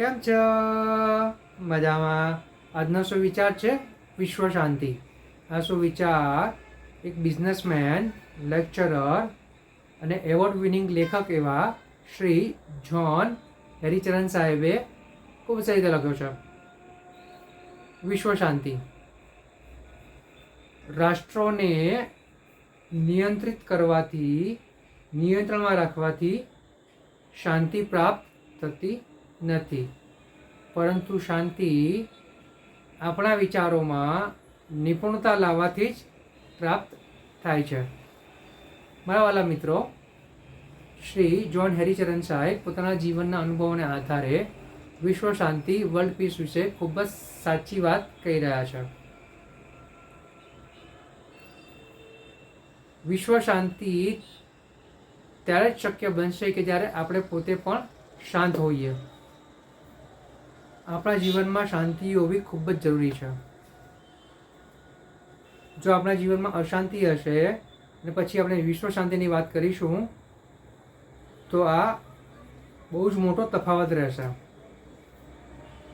કેમ છો? મજામાં. આજનો શું વિચાર છે? વિશ્વ શાંતિ. આ શું વિચાર? એક બિઝનેસમેન, લેક્ચરર અને એવોર્ડ વિનિંગ લેખક એવા શ્રી જ્હોન હેરીચરણ સાહેબે ખૂબ સારી રીતે લખ્યો છે. વિશ્વ શાંતિ. રાષ્ટ્રોને નિયંત્રિત કરવાથી, નિયંત્રણમાં રાખવાથી શાંતિ પ્રાપ્ત થતી નથી. પરંતુ શાંતિ આપણા વિચારોમાં નિપુણતા લાવવાથી જ પ્રાપ્ત થાય છે. મારા વાલા મિત્રો, શ્રી જ્હોન હેરીચરણ સાહેબ પોતાના જીવનના અનુભવોને આધારે વિશ્વ શાંતિ, વર્લ્ડ પીસ વિશે ખૂબ જ સાચી વાત કહી રહ્યા છે. વિશ્વ શાંતિ ત્યારે જ શક્ય બનશે કે જ્યારે આપણે પોતે પણ શાંત હોઈએ. આપણા જીવનમાં શાંતિ હોવી ખૂબ જ જરૂરી છે. જો આપણા જીવનમાં અશાંતિ હશે અને પછી આપણે વિશ્વ શાંતિની વાત કરીશું, તો આ બહુ જ મોટો તફાવત રહેશે.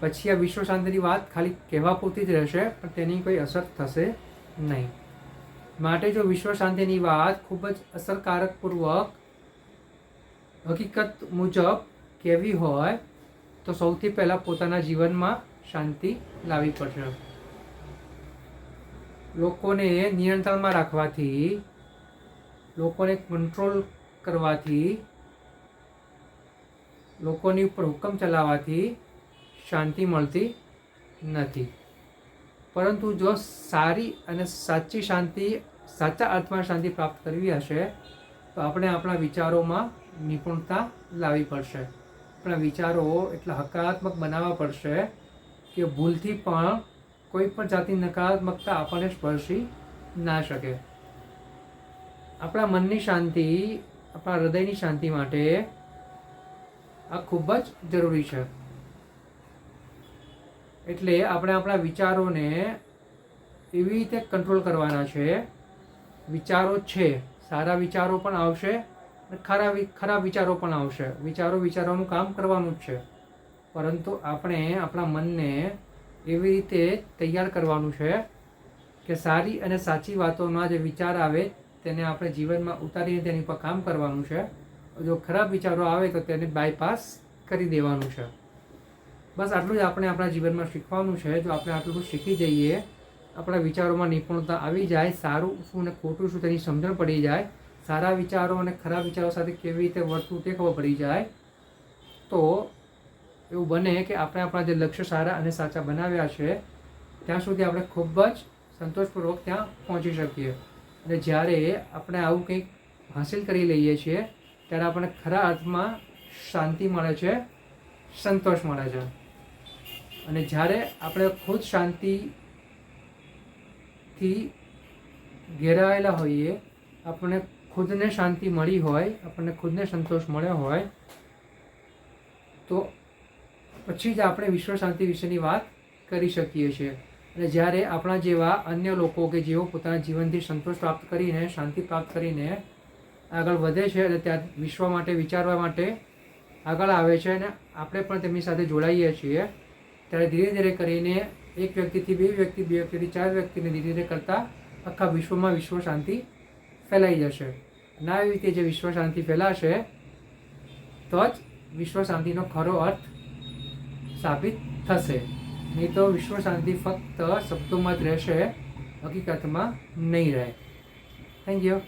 પછી આ વિશ્વ શાંતિની વાત ખાલી કહેવા પૂરતી જ રહેશે, પણ તેની કોઈ અસર થશે નહીં. માટે જો વિશ્વ શાંતિની વાત ખૂબ જ અસરકારકપૂર્વક હકીકત મુજબ કહેવી હોય તો સૌથી પહેલાં પોતાના જીવનમાં શાંતિ લાવવી પડશે. લોકોને નિયંત્રણમાં રાખવાથી, લોકોને કંટ્રોલ કરવાથી, લોકોની ઉપર હુકમ ચલાવવાથી શાંતિ મળતી નથી. પરંતુ જો સારી અને સાચી શાંતિ, સાચા અર્થમાં શાંતિ પ્રાપ્ત કરવી હશે, તો આપણે આપણા વિચારોમાં નિપુણતા લાવવી પડશે. આપણા વિચારો એટલા હકારાત્મક બનાવવા પડશે કે ભૂલથી પણ કોઈ પણ જાતની નકારાત્મકતા આપણને સ્પર્શી ના શકે. આપણા મનની શાંતિ, આપણા હૃદયની શાંતિ માટે આ ખૂબ જ જરૂરી છે. એટલે આપણે આપણા વિચારોને એવી રીતે કંટ્રોલ કરવાના છે. વિચારો છે, સારા વિચારો પણ આવશે અને ખરા ખરાબ વિચારો પણ આવશે. વિચારો વિચારોનું કામ કરવાનું જ છે. પરંતુ આપણે આપણા મનને એવી રીતે તૈયાર કરવાનું છે કે સારી અને સાચી વાતોના જે વિચાર આવે તેને આપણે જીવનમાં ઉતારીને તેની પર કામ કરવાનું છે. જો ખરાબ વિચારો આવે તો તેને બાયપાસ કરી દેવાનું છે. બસ આટલું જ આપણે આપણા જીવનમાં શીખવાનું છે. જો આપણે આટલું શીખી જઈએ, આપણા વિચારોમાં નિપુણતા આવી જાય, સારું શું અને ખોટું શું તેની સમજણ પડી જાય સારા વિચારો અને ખરાબ વિચારો સાથે કેવી રીતે વર્તવું તે ખબર પડી જાય. તો એવું બને કે આપણે આપણા જે લક્ષ્ય સારા અને સાચા બનાવ્યા છે, ત્યાં સુધી આપણે ખૂબ જ સંતોષપૂર્વક ત્યાં પહોંચી શકીએ. અને જ્યારે આપણે આવું કંઈક હાંસિલ કરી લઈએ છીએ, ત્યારે આપણને ખરા અર્થમાં શાંતિ મળે છે, સંતોષ મળે છે. અને જ્યારે આપણે ખુદ શાંતિથી ઘેરાયેલા હોઈએ, આપણને ખુદને શાંતિ મળી હોય, આપણને ખુદને સંતોષ મળ્યો હોય, તો પછી જ આપણે વિશ્વ શાંતિ વિશેની વાત કરી શકીએ છીએ. અને જ્યારે આપણા જેવા અન્ય લોકો કે જેઓ પોતાના જીવનથી સંતોષ પ્રાપ્ત કરીને, શાંતિ પ્રાપ્ત કરીને આગળ વધે છે અને ત્યાં વિશ્વ માટે વિચારવા માટે આગળ આવે છે અને આપણે પણ તેમની સાથે જોડાઈએ છીએ, ત્યારે ધીરે ધીરે કરીને એક વ્યક્તિથી બે વ્યક્તિ, બે વ્યક્તિથી ચાર વ્યક્તિને ધીરે ધીરે કરતાં આખા વિશ્વમાં વિશ્વ શાંતિ ફેલાઈ જશે. ના એવી રીતે જે વિશ્વ શાંતિ ફેલાશે, તો જ વિશ્વ શાંતિનો ખરો અર્થ સાબિત થશે. નહીં તો વિશ્વ શાંતિ ફક્ત શબ્દોમાં જ રહેશે, હકીકતમાં નહીં રહે. Thank you